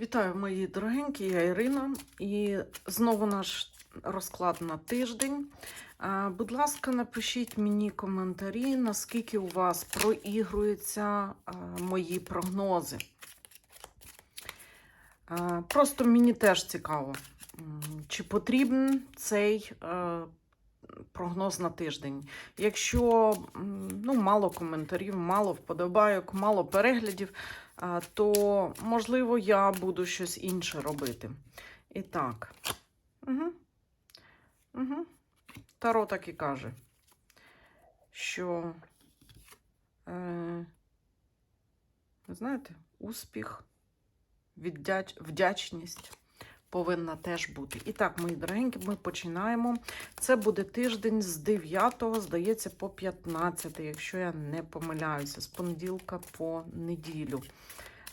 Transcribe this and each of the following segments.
Вітаю, мої дорогенькі, я Ірина. І знову наш розклад на тиждень. Будь ласка, напишіть мені коментарі, наскільки у вас проігруються мої прогнози. Просто мені теж цікаво, чи потрібен цей прогноз на тиждень. Якщо ну, мало коментарів, мало вподобайок, мало переглядів, то, можливо, я буду щось інше робити. І так. Угу. Угу. Таро так і каже, що, е, знаєте, успіх, віддяч, вдячність повинна теж бути. І так, мої дорогенькі, ми починаємо. Це буде тиждень з 9, здається, по 15, якщо я не помиляюся, з понеділка по неділю.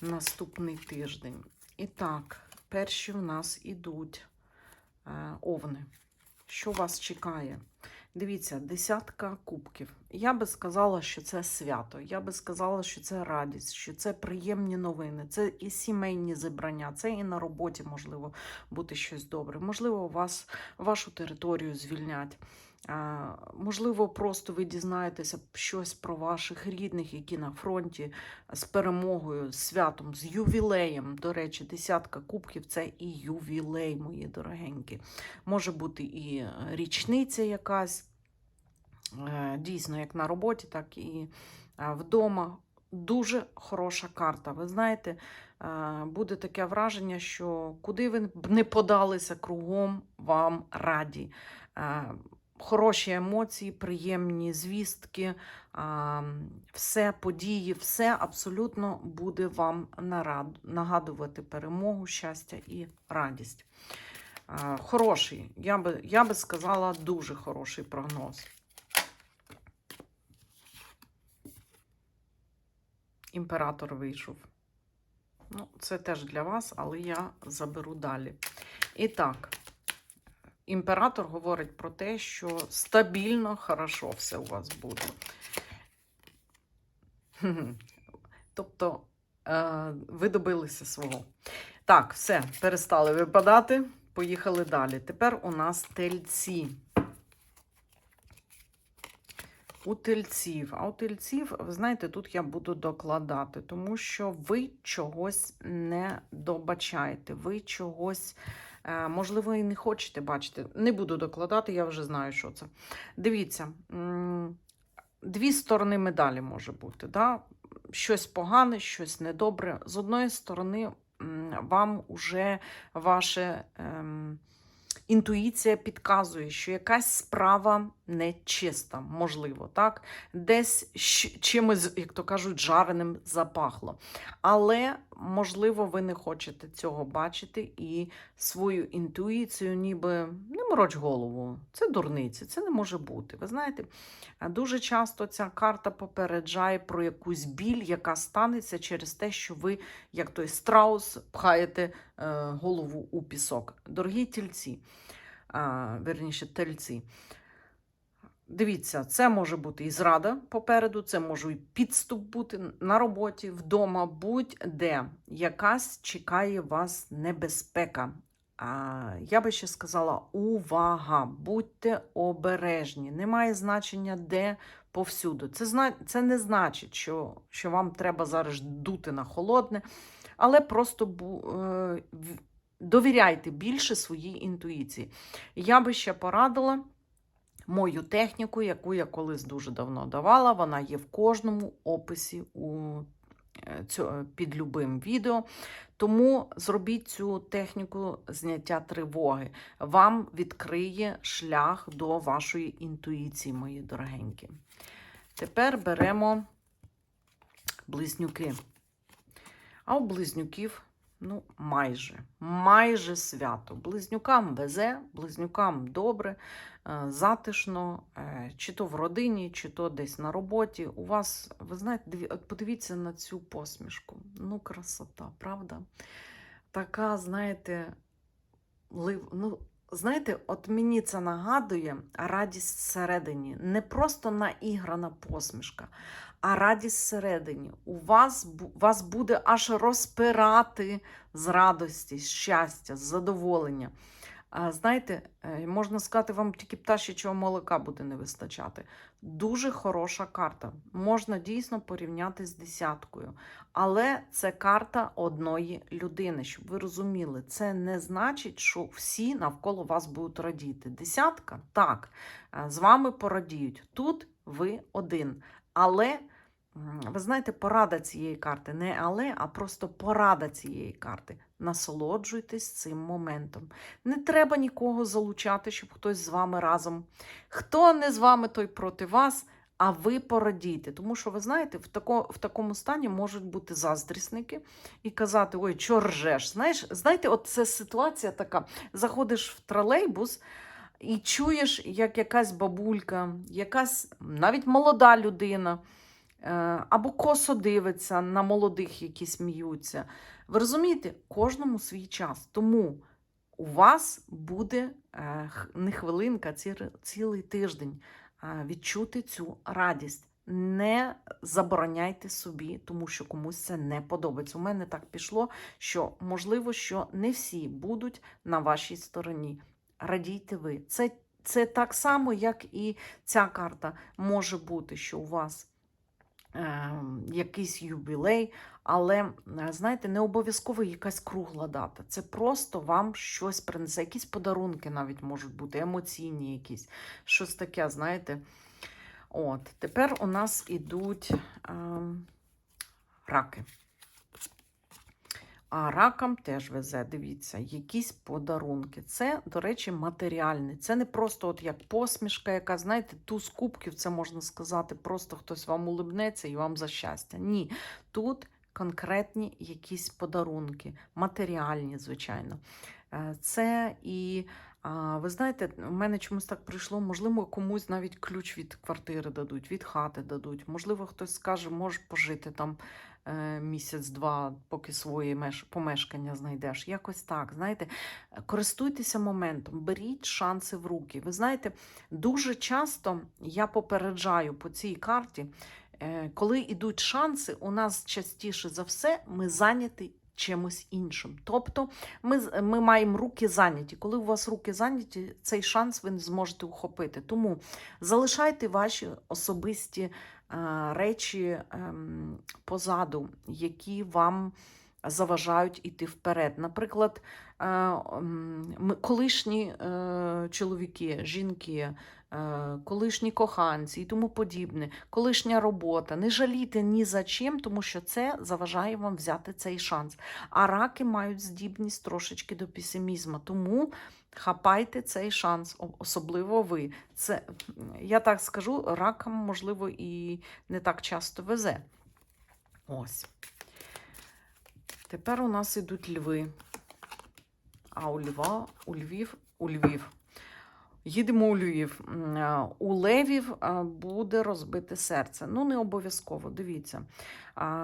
Наступний тиждень. І так, перші в нас ідуть е, овни. Що вас чекає? Дивіться, десятка кубків. Я би сказала, що це свято. Я би сказала, що це радість, що це приємні новини, це і сімейні зібрання, це і на роботі можливо бути щось добре. Можливо, вас вашу територію звільнять. Можливо, просто ви дізнаєтеся щось про ваших рідних, які на фронті з перемогою, з святом, з ювілеєм. До речі, десятка кубків це і ювілей, мої дорогенькі. Може бути і річниця якась, е, дійсно, як на роботі, так і е, вдома. Дуже хороша карта. Ви знаєте, е, буде таке враження, що куди ви не подалися, кругом вам раді. Хороші емоції, приємні звістки, все події, все абсолютно буде вам нагадувати перемогу, щастя і радість. Хороший, я би, я би сказала, дуже хороший прогноз. Імператор вийшов. Ну, це теж для вас, але я заберу далі. І так. Імператор говорить про те, що стабільно, хорошо все у вас буде. Тобто е, ви добилися свого. Так, все, перестали випадати. Поїхали далі. Тепер у нас тельці. У тельців. А у тельців, ви знаєте, тут я буду докладати, тому що ви чогось не добачаєте, ви чогось. Е, Можливо, і не хочете бачити. Не буду докладати, я вже знаю, що це. Дивіться, дві сторони медалі може бути. Да? Щось погане, щось недобре. З одної сторони, вам уже ваше. Ем, Інтуїція підказує, що якась справа нечиста, можливо, так? Десь чимось, як то кажуть, жареним запахло. Але, можливо, ви не хочете цього бачити і свою інтуїцію, ніби не мороч голову. Це дурниці, це не може бути. Ви знаєте, дуже часто ця карта попереджає про якусь біль, яка станеться через те, що ви, як той страус, пхаєте е, голову у пісок. Дорогі тільці, верніше, тельці. Дивіться, це може бути і зрада попереду, це може і підступ бути на роботі, вдома, будь-де. Якась чекає вас небезпека. А, я би ще сказала: увага! Будьте обережні. Немає значення, де повсюду. Це, зна... це не значить, що, що вам треба зараз дути на холодне, але просто бу... е, довіряйте більше своїй інтуїції. Я би ще порадила мою техніку, яку я колись дуже давно давала. Вона є в кожному описі у е, під любим відео. Тому зробіть цю техніку зняття тривоги. Вам відкриє шлях до вашої інтуїції, мої дорогенькі. Тепер беремо близнюки. А у близнюків, ну, майже, майже свято. Близнюкам везе, близнюкам добре, е, затишно, е, чи то в родині, чи то десь на роботі. У вас, ви знаєте, подивіться на цю посмішку. Ну, красота, правда? Така, знаєте, лив... ну, знаєте, от мені це нагадує радість всередині. Не просто наіграна посмішка, а радість всередині. У вас, вас буде аж розпирати з радості, з щастя, з задоволення. А, знаєте, е, можна сказати, вам тільки пташечого молока буде не вистачати. Дуже хороша карта. Можна дійсно порівняти з десяткою. Але це карта одної людини, щоб ви розуміли, це не значить, що всі навколо вас будуть радіти. Десятка так, е, з вами порадіють. Тут ви один. Але ви знаєте, порада цієї карти не але, а просто порада цієї карти. Насолоджуйтесь цим моментом. Не треба нікого залучати, щоб хтось з вами разом. Хто не з вами, той проти вас. А ви порадійте, тому що ви знаєте, в, тако, в такому стані можуть бути заздрісники і казати: ой, чо ржеш? Знаєш, знаєте, от це ситуація така: заходиш в тролейбус і чуєш, як якась бабулька, якась навіть молода людина, або косо дивиться на молодих, які сміються. Ви розумієте, кожному свій час. Тому у вас буде е, не хвилинка, цілий тиждень е, відчути цю радість. Не забороняйте собі, тому що комусь це не подобається. У мене так пішло, що можливо, що не всі будуть на вашій стороні. Радійте ви. Це, це так само, як і ця карта може бути, що у вас е, якийсь юбілей, але знаєте, не обов'язково якась кругла дата. Це просто вам щось принесе. Якісь подарунки навіть можуть бути, емоційні якісь, щось таке, знаєте. От, тепер у нас ідуть е, раки. А ракам теж везе, дивіться, якісь подарунки. Це, до речі, матеріальне. Це не просто от як посмішка, яка, знаєте, туз кубків, це можна сказати, просто хтось вам улибнеться і вам за щастя. Ні, тут конкретні якісь подарунки, матеріальні, звичайно. Е, Це і, ви знаєте, у мене чомусь так прийшло, можливо, комусь навіть ключ від квартири дадуть, від хати дадуть. Можливо, хтось скаже, можеш пожити там місяць-два, поки своє меш- помешкання знайдеш. Якось так. Знаєте, користуйтеся моментом, беріть шанси в руки. Ви знаєте, дуже часто я попереджаю по цій карті, е, коли йдуть шанси, у нас частіше за все ми зайняті чимось іншим. Тобто ми, ми маємо руки зайняті. Коли у вас руки зайняті, цей шанс ви не зможете ухопити. Тому залишайте ваші особисті е, речі ем, позаду, які вам заважають іти вперед. Наприклад, е, колишні е, чоловіки, жінки, е, колишні коханці і тому подібне, колишня робота. Не жалійте ні за чим, тому що це заважає вам взяти цей шанс. А раки мають здібність трошечки до песимізму. Тому хапайте цей шанс, особливо ви. Це, я так скажу, ракам, можливо, і не так часто везе. Ось. Тепер у нас ідуть льви. А у Льва, у Львів, у Львів. Їдемо у Львів. Е, У левів е, буде розбите серце. Ну, не обов'язково. Дивіться.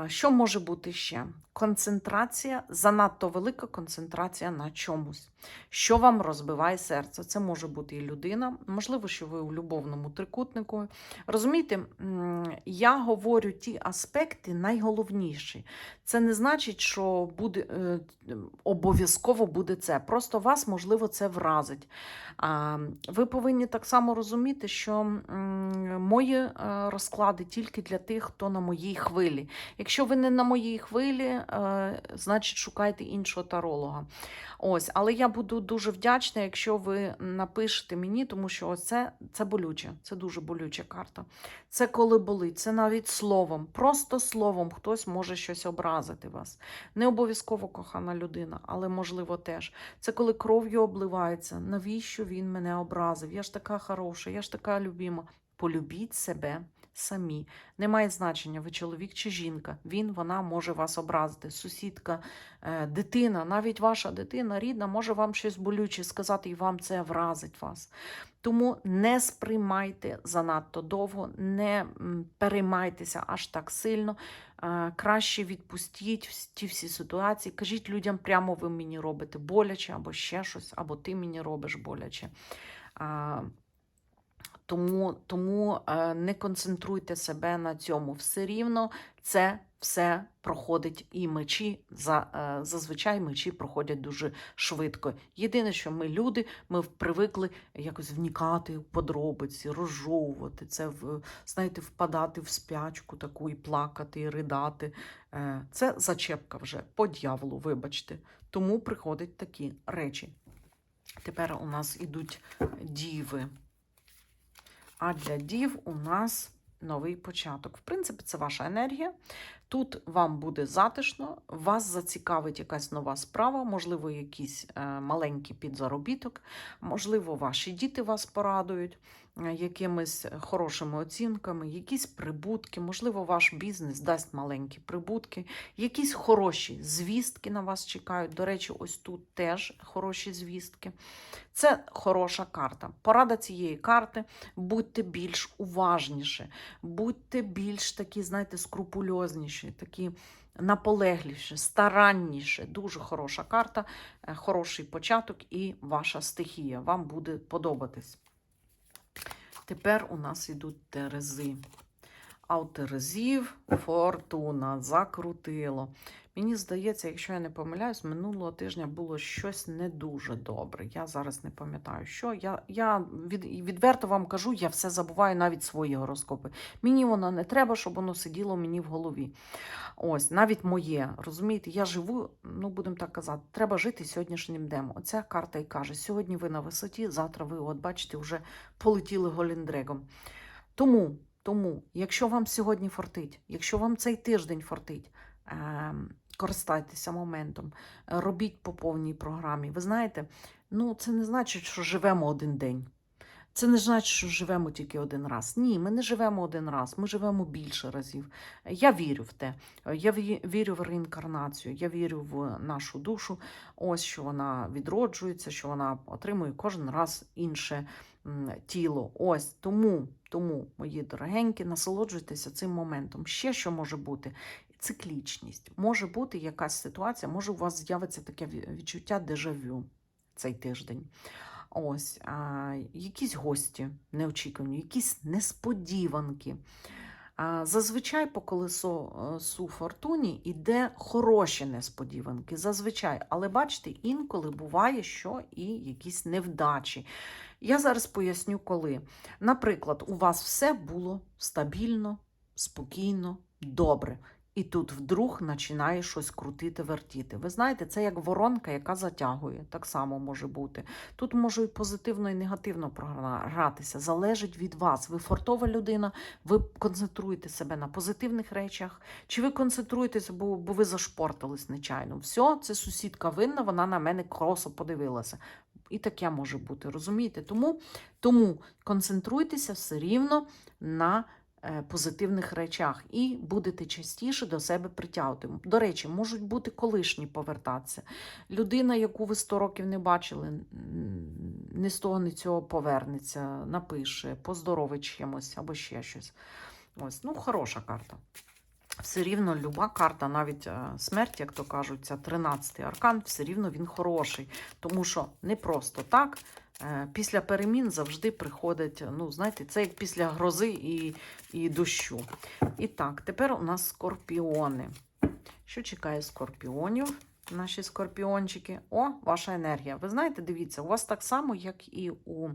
Що може бути ще? Концентрація, занадто велика концентрація на чомусь. Що вам розбиває серце? Це може бути і людина, можливо, що ви у любовному трикутнику. Розумієте, я говорю ті аспекти найголовніші. Це не значить, що буде е, обов'язково буде це. Просто вас, можливо, це вразить. Ви повинні так само розуміти, що мої е, розклади тільки для тих, хто на моїй хвилі. Якщо ви не на моїй хвилі, е, значить шукайте іншого таролога. Ось, але я буду дуже вдячна, якщо ви напишете мені, тому що це, це болюче, це дуже болюча карта. Це коли болить, це навіть словом, просто словом хтось може щось образити вас. Не обов'язково кохана людина, але можливо теж. Це коли кров'ю обливається. Навіщо він мене образив? Я ж така хороша, я ж така любима. Полюбіть себе самі. Немає значення, ви чоловік чи жінка. Він, вона може вас образити. Сусідка, е, дитина, навіть ваша дитина рідна може вам щось болюче сказати, і вам це вразить вас. Тому не сприймайте занадто довго, не переймайтеся аж так сильно. Е, Краще відпустіть ті всі ситуації. Кажіть людям прямо ви мені робите боляче, або ще щось, або ти мені робиш боляче. Тому, тому е, не концентруйте себе на цьому. Все рівно це все проходить і мечі за, е, зазвичай мечі проходять дуже швидко. Єдине, що ми люди, ми привикли якось вникати в подробиці, розжовувати це, в, знаєте, впадати в спячку таку і плакати, і ридати. Е, Це зачепка вже по дьяволу, вибачте. Тому приходять такі речі. Тепер у нас ідуть діви. А для дів у нас новий початок. В принципі, це ваша енергія. Тут вам буде затишно, вас зацікавить якась нова справа, можливо, якийсь е, маленький підзаробіток, можливо, ваші діти вас порадують е, якимись хорошими оцінками, якісь прибутки, можливо, ваш бізнес дасть маленькі прибутки, якісь хороші звістки на вас чекають. До речі, ось тут теж хороші звістки. Це хороша карта. Порада цієї карти будьте більш уважніші, будьте більш такі, знаєте, скрупульозніші, такі наполегліші, старанніші. Дуже хороша карта, е, хороший початок і ваша стихія. Вам буде подобатись. Тепер у нас йдуть терези. А фортуна закрутило. Мені здається, якщо я не помиляюсь, минулого тижня було щось не дуже добре. Я зараз не пам'ятаю, що. Я, я від, відверто вам кажу, я все забуваю, навіть свої гороскопи. Мені воно не треба, щоб воно сиділо мені в голові. Ось, навіть моє. Розумієте, я живу, ну будемо так казати, треба жити сьогоднішнім днем. Оця карта і каже: сьогодні ви на висоті, завтра ви, от бачите, вже полетіли голіндрегом. Тому, тому, якщо вам сьогодні фортить, якщо вам цей тиждень фортить, ем, користайтеся моментом, робіть по повній програмі. Ви знаєте, ну це не значить, що живемо один день. Це не значить, що живемо тільки один раз. Ні, ми не живемо один раз, ми живемо більше разів. Я вірю в те. Я ві- вірю в реінкарнацію, я вірю в нашу душу. Ось що вона відроджується, що вона отримує кожен раз інше тіло. Ось тому, тому, мої дорогенькі, насолоджуйтеся цим моментом. Ще що може бути? Циклічність. Може бути якась ситуація, може у вас з'явиться таке відчуття дежавю цей тиждень. Ось, а, якісь гості неочікувані, якісь несподіванки. А, зазвичай по колесу фортуні йде хороші несподіванки. Зазвичай, але бачите, інколи буває, що і якісь невдачі. Я зараз поясню, коли. Наприклад, у вас все було стабільно, спокійно, добре. І тут вдруг починає щось крутити, вертіти. Ви знаєте, це як воронка, яка затягує. Так само може бути. Тут може і позитивно, і негативно програтися. Залежить від вас. Ви фортова людина, ви концентруєте себе на позитивних речах, чи ви концентруєтеся, бо, бо ви зашпортились нечайно. Все, це сусідка винна, вона на мене кросо подивилася. І таке може бути, розумієте? Тому, тому концентруйтеся все рівно на е, позитивних речах і будете частіше до себе притягувати. До речі, можуть бути колишні повертатися. Людина, яку ви 100 років не бачили, не з того, не цього повернеться, напише, поздоровить чимось або ще щось. Ось, ну, хороша карта. Все рівно люба карта, навіть е, смерть, як то кажуть, це 13-й аркан, все рівно він хороший. Тому що не просто так. е, Після перемін завжди приходить, ну, знаєте, це як після грози і, і дощу. І так, тепер у нас скорпіони. Що чекає скорпіонів? Наші скорпіончики. О, ваша енергія. Ви знаєте, дивіться, у вас так само, як і у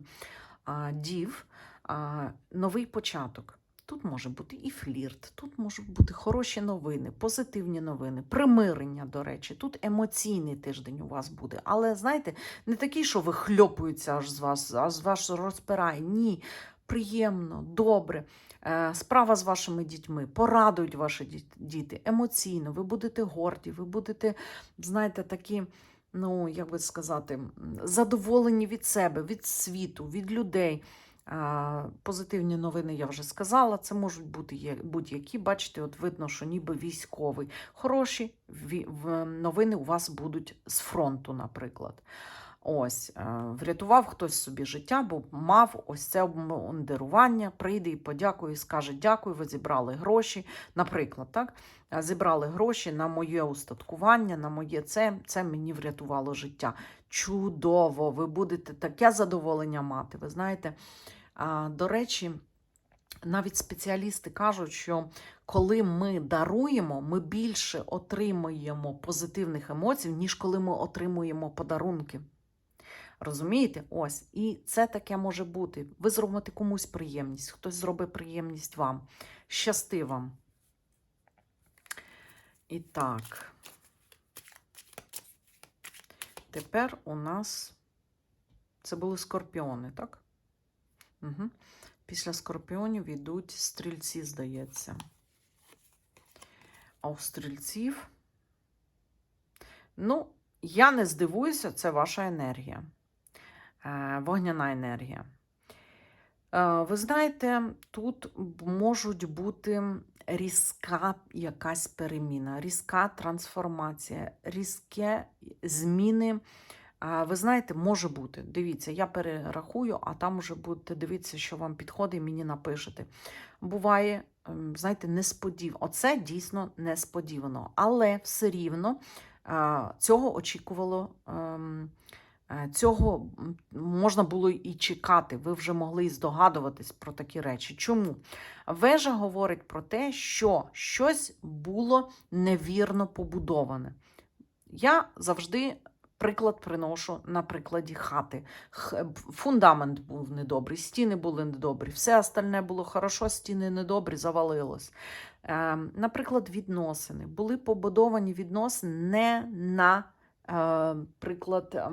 а, дів, а, новий початок. Тут може бути і флірт, тут можуть бути хороші новини, позитивні новини, примирення, до речі. Тут емоційний тиждень у вас буде. Але знаєте, не такий, що вихльопується аж з вас, аж з вас розпирає. Ні. Приємно, добре. Е, Справа з вашими дітьми, порадують ваші діти емоційно. Ви будете горді, ви будете, знаєте, такі, ну як би сказати, задоволені від себе, від світу, від людей. Позитивні новини я вже сказала. Це можуть бути будь-які. Бачите, от видно, що ніби військовий. Хороші новини у вас будуть з фронту, наприклад. Ось, е, врятував хтось собі життя, бо мав ось це обмундирування, прийде і подякує, скаже: дякую, ви зібрали гроші. Наприклад, так? Зібрали гроші на моє устаткування, на моє це, це мені врятувало життя. Чудово! Ви будете таке задоволення мати. Ви знаєте, До речі, навіть спеціалісти кажуть, що коли ми даруємо, ми більше отримуємо позитивних емоцій, ніж коли ми отримуємо подарунки. Розумієте? Ось. І це таке може бути. Ви зробите комусь приємність, хтось зробить приємність вам. Щасти вам. І так. Тепер у нас це були скорпіони, так? Угу. Після скорпіонів йдуть стрільці, здається. А у стрільців. Ну, я не здивуюся, це ваша енергія. Е, вогняна енергія. Е, ви знаєте, тут можуть бути різка якась переміна, різка трансформація, різке зміни. Ви знаєте, може бути. Дивіться, я перерахую, а там уже будете дивитися, що вам підходить, і мені напишете. Буває, ем, знаєте, несподівано. Оце дійсно несподівано. Але все рівно цього очікувало. ем, е, Цього можна було і чекати. Ви вже могли і здогадуватись про такі речі. Чому? Вежа говорить про те, що щось було невірно побудоване. Я завжди приклад приношу на прикладі хати. Фундамент був недобрий, стіни були недобрі, все остальне було хорошо, стіни недобрі, завалилось. Е, наприклад, відносини. Були побудовані відносини не на е, приклад.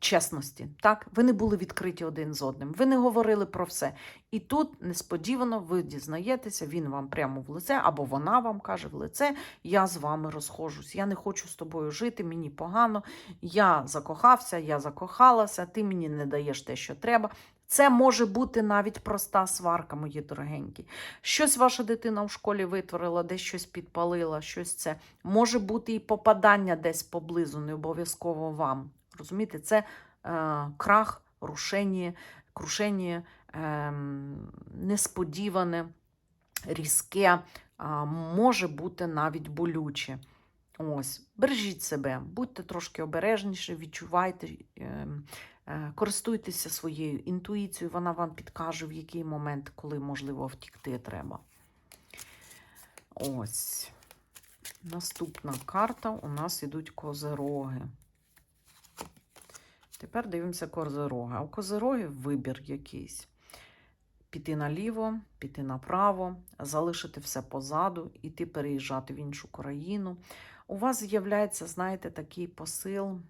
Чесності, так, ви не були відкриті один з одним, ви не говорили про все. І тут несподівано ви дізнаєтеся, він вам прямо в лице, або вона вам каже в лице: я з вами розхожусь, я не хочу з тобою жити, мені погано, я закохався, я закохалася, ти мені не даєш те, що треба. Це може бути навіть проста сварка, мої дорогенькі. Щось ваша дитина в школі витворила, десь щось підпалила, щось це. Може бути і попадання десь поблизу, не обов'язково вам. Розумієте, це е, крах, рушення, крушення, е, несподіване, різке, а, може бути навіть болюче. Ось, бережіть себе, будьте трошки обережніші, відчувайте, е, е, користуйтеся своєю інтуїцією, вона вам підкаже, в який момент, коли можливо втікти треба. Ось. Наступна карта у нас ідуть козероги. Тепер дивимося козирога. У козирогів вибір якийсь. Піти наліво, піти направо, залишити все позаду, іти переїжджати в іншу країну. У вас з'являється, знаєте, такий посил,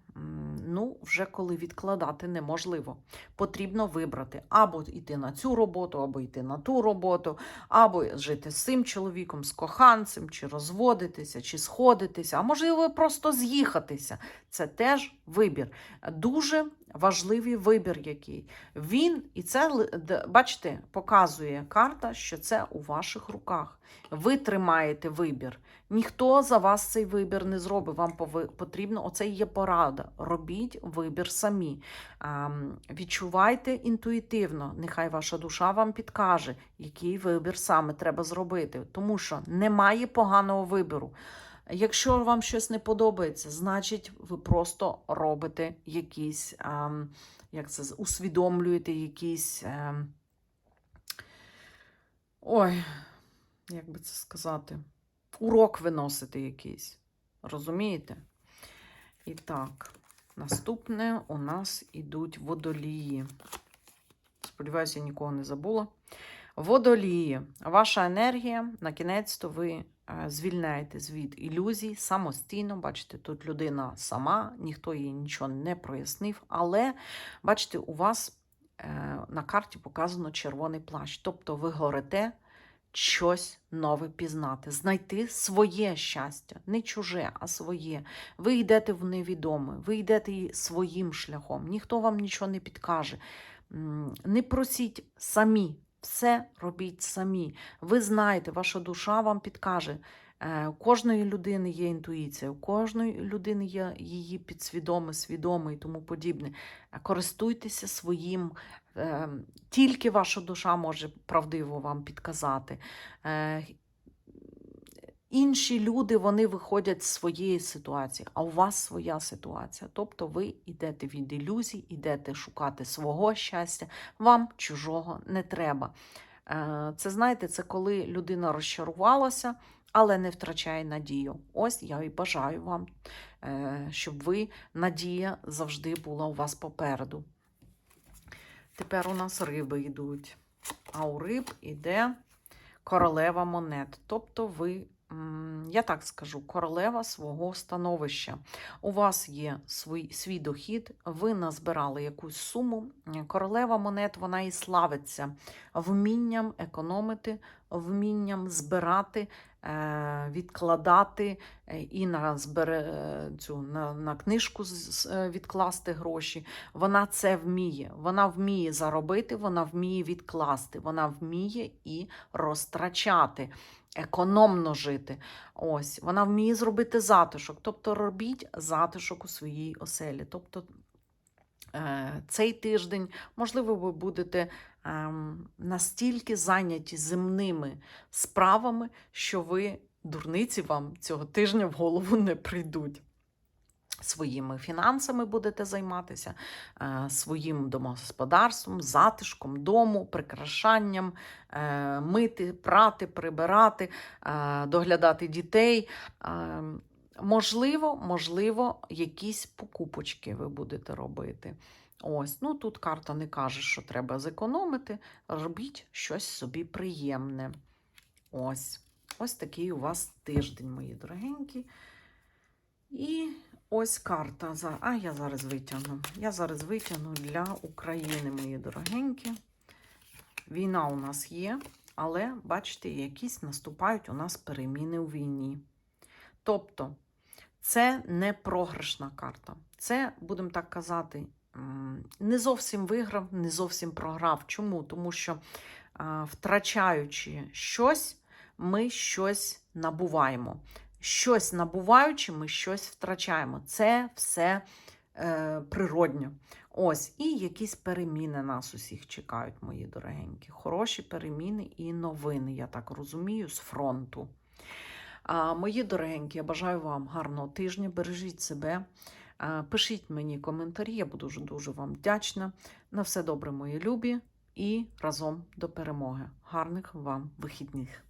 м, ну, вже коли відкладати неможливо. Потрібно вибрати або йти на цю роботу, або йти на ту роботу, або жити з цим чоловіком, з коханцем, чи розводитися, чи сходитися, а можливо, просто з'їхатися. Це теж вибір. Дуже важливий вибір, який. Він, і це, бачите, показує карта, що це у ваших руках. Ви тримаєте вибір. Ніхто за вас цей вибір не зробить. Вам потрібно, оце є порада. Робіть вибір самі. Ам, відчувайте інтуїтивно. Нехай ваша душа вам підкаже, який вибір саме треба зробити. Тому що немає поганого вибору. Якщо вам щось не подобається, значить ви просто робите якісь, ам, як це усвідомлюєте якісь. ем, ой, як би це сказати, урок виносите якийсь. Розумієте? І так, наступне у нас ідуть водолії. Сподіваюся, я нікого не забула. Водолії. Ваша енергія, на кінець то ви е, звільняєтесь від ілюзій самостійно. Бачите, тут людина сама, ніхто їй нічого не прояснив. Але, бачите, у вас е, на карті показано червоний плащ. Тобто ви горите щось нове пізнати, знайти своє щастя, не чуже, а своє. Ви йдете в невідоме, ви йдете своїм шляхом, ніхто вам нічого не підкаже. Не просіть самі, все робіть самі. Ви знаєте, ваша душа вам підкаже. Е, У кожної людини є інтуїція, у кожної людини є її підсвідоме, свідоме і тому подібне. Е, Користуйтеся своїм. е, Тільки ваша душа може правдиво вам підказати. Інші люди вони виходять з своєї ситуації, а у вас своя ситуація. Тобто ви йдете від ілюзій, йдете шукати свого щастя, вам чужого не треба. Е, Це знаєте, це коли людина розчарувалася, але не втрачає надію. Ось я і бажаю вам, е, щоб ви надія завжди була у вас попереду. Тепер у нас риби йдуть. А у риб іде королева монет. Тобто ви, я так скажу, королева свого становища. У вас є свій, свій дохід, ви назбирали якусь суму. Королева монет вона і славиться вмінням економити, вмінням збирати, е, відкладати е, і на, збере, е, цю, на, на книжку відкласти гроші. Вона це вміє. Вона вміє заробити, вона вміє відкласти, вона вміє і розтрачати, економно жити. Ось, вона вміє зробити затишок. Тобто робіть затишок у своїй оселі. Тобто е, цей тиждень, можливо, ви будете ем, настільки зайняті земними справами, що ви, дурниці, вам цього тижня в голову не прийдуть. Своїми фінансами будете займатися, е, своїм домогосподарством, затишком дому, прикрашанням, е, мити, прати, прибирати, е, доглядати дітей. Можливо, можливо, якісь покупочки ви будете робити. Ось, ну тут карта не каже, що треба зекономити. Робіть щось собі приємне. Ось. Ось такий у вас тиждень, мої дорогенькі. І ось карта. А я зараз витягну. Я зараз витягну для України, мої дорогенькі. Війна у нас є, але бачите, якісь наступають у нас переміни у війні. Тобто, це не програшна карта. Це, будемо так казати, не зовсім виграв, не зовсім програв. Чому? Тому що, втрачаючи щось, ми щось набуваємо. Щось набуваючи, ми щось втрачаємо. Це все е, природньо. Ось, і якісь переміни нас усіх чекають, мої дорогенькі. Хороші переміни і новини, я так розумію, з фронту. А, мої дорогенькі, я бажаю вам гарного тижня. Бережіть себе. А, Пишіть мені коментарі, я буду дуже дуже вам вдячна. На все добре, мої любі, і разом до перемоги. Гарних вам вихідних!